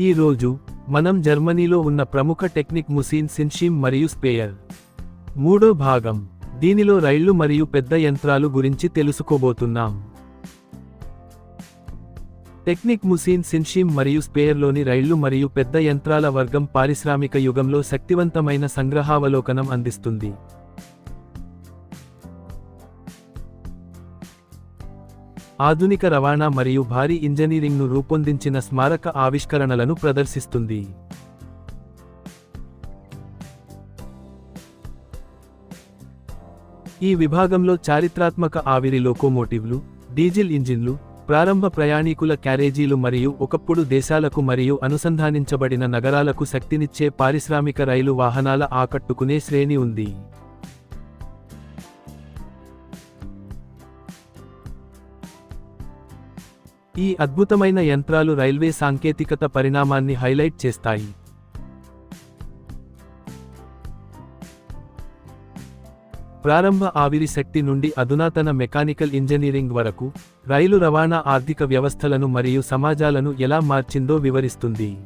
ఈ రోజు మనం జర్మనీలో ఉన్న ప్రముఖ టెక్నిక్ ముసీన్ సిన్షీమ్ మరియు స్పేయర్. మూడో భాగం. దీనిలో రైళ్ళు మరియు పెద్ద యంత్రాలు గురించి తెలుసుకోబోతున్నాం. టెక్నిక్ ముసీన్ సిన్షీమ్ మరియు స్పేయర్లోని రైళ్ళు మరియు పెద్ద యంత్రాల వర్గం పారిశ్రామిక యుగంలో శక్తివంతమైన సంగ్రహావలోకనం అందిస్తుంది. ఆధునిక రవాణా మరియు భారీ ఇంజనీరింగ్ను రూపొందించిన స్మారక ఆవిష్కరణలను ప్రదర్శిస్తుంది. ఈ విభాగంలో చారిత్రాత్మక ఆవిరి లోకోమోటివ్లు డీజిల్ ఇంజిన్లు ప్రారంభ ప్రయాణీకుల క్యారేజీలు మరియు ఒకప్పుడు దేశాలకు మరియు అనుసంధానించబడిన నగరాలకు శక్తినిచ్చే పారిశ్రామిక రైలు వాహనాల ఆకట్టుకునే శ్రేణి ఉంది. ఈ అద్భుతమైన యంత్రాలు రైల్వే సాంకేతికత పరిణామాన్ని హైలైట్ చేస్తాయి. ప్రారంభ ఆవిరి శక్తి నుండి అధునాతన మెకానికల్ ఇంజనీరింగ్ వరకు రైలు రవాణా ఆర్థిక వ్యవస్థలను మరియు సమాజాలను ఎలా మార్చిందో వివరిస్తుంది.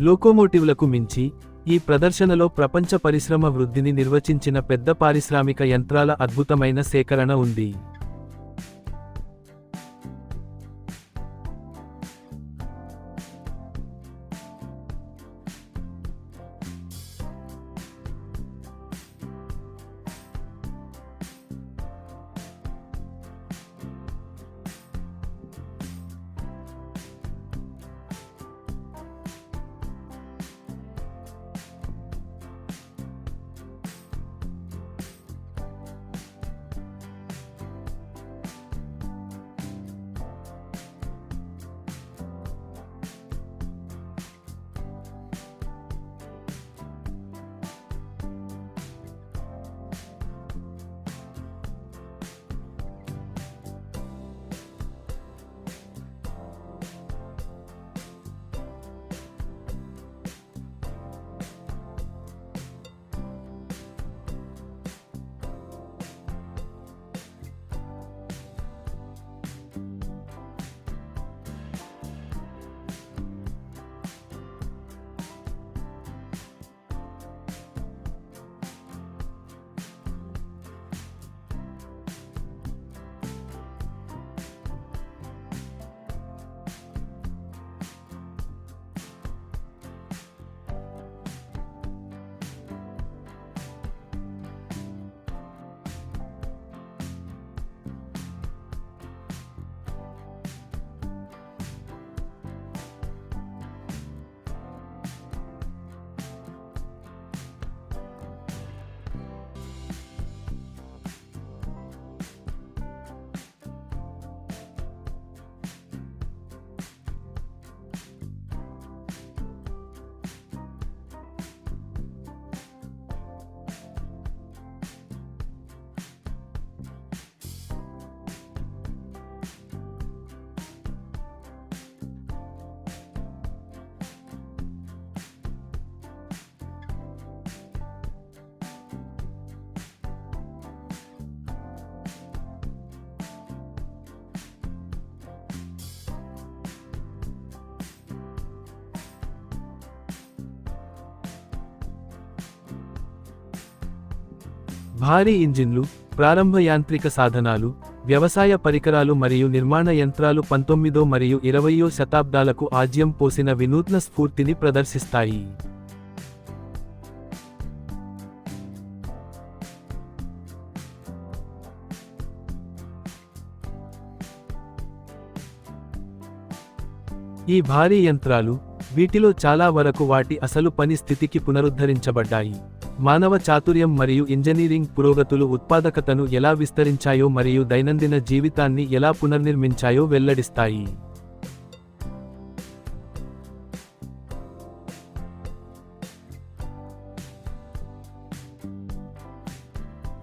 లోకోమోటివ్లకు మించి ఈ ప్రదర్శనలో ప్రపంచ పరిశ్రమ వృద్ధిని నిర్వచించిన పెద్ద పారిశ్రామిక యంత్రాల అద్భుతమైన సేకరణ ఉంది. భారీ ఇంజిన్లు ప్రారంభ యాంత్రిక సాధనాలు వ్యవసాయ పరికరాలు మరియు నిర్మాణ యంత్రాలు పంతొమ్మిదో మరియు ఇరవయో శతాబ్దాలకు ఆజ్యం పోసిన వినూత్న స్ఫూర్తిని ప్రదర్శిస్తాయి. ఈ భారీ యంత్రాలు వీటిలో చాలా వరకు వాటి అసలు పని స్థితికి పునరుద్ధరించబడ్డాయి. మానవ చాతుర్యం మరియు ఇంజనీరింగ్ పురోగతులు ఉత్పాదకతను ఎలా విస్తరించాయో మరియు దైనందిన జీవితాన్ని ఎలా పునర్నిర్మించాయో వెల్లడిస్తాయి.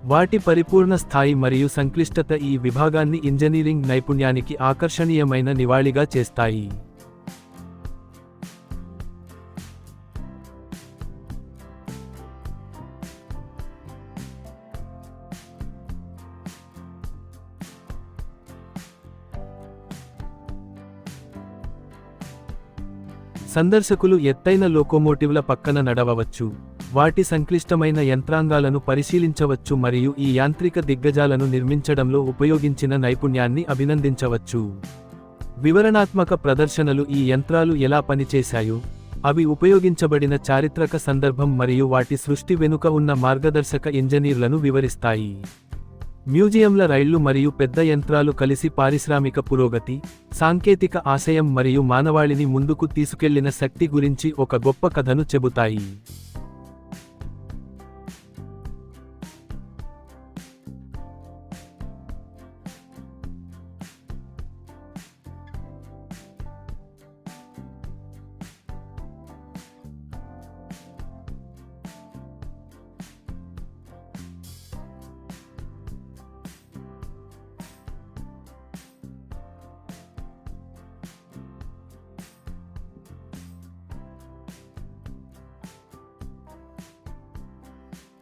వాటి పరిపూర్ణ స్థాయి మరియు సంక్లిష్టత ఈ విభాగాన్ని ఇంజనీరింగ్ నైపుణ్యానికి ఆకర్షణీయమైన నివాళిగా చేస్తాయి. సందర్శకులు ఎత్తైన లోకోమోటివ్ల పక్కన నడవవచ్చు. వాటి సంక్లిష్టమైన యంత్రాంగాలను పరిశీలించవచ్చు మరియు ఈ యాంత్రిక దిగ్గజాలను నిర్మించడంలో ఉపయోగించిన నైపుణ్యాన్ని అభినందించవచ్చు. వివరణాత్మక ప్రదర్శనలు ఈ యంత్రాలు ఎలా పనిచేశాయో అవి ఉపయోగించబడిన చారిత్రక సందర్భం మరియు వాటి సృష్టి వెనుక ఉన్న మార్గదర్శక ఇంజనీర్లను వివరిస్తాయి. మ్యూజియంల రైళ్ళు మరియు పెద్ద యంత్రాలు కలిసి పారిశ్రామిక పురోగతి సాంకేతిక ఆశయం మరియు మానవాళిని ముందుకు తీసుకెళ్ళిన శక్తి గురించి ఒక గొప్ప కథను చెబుతాయి.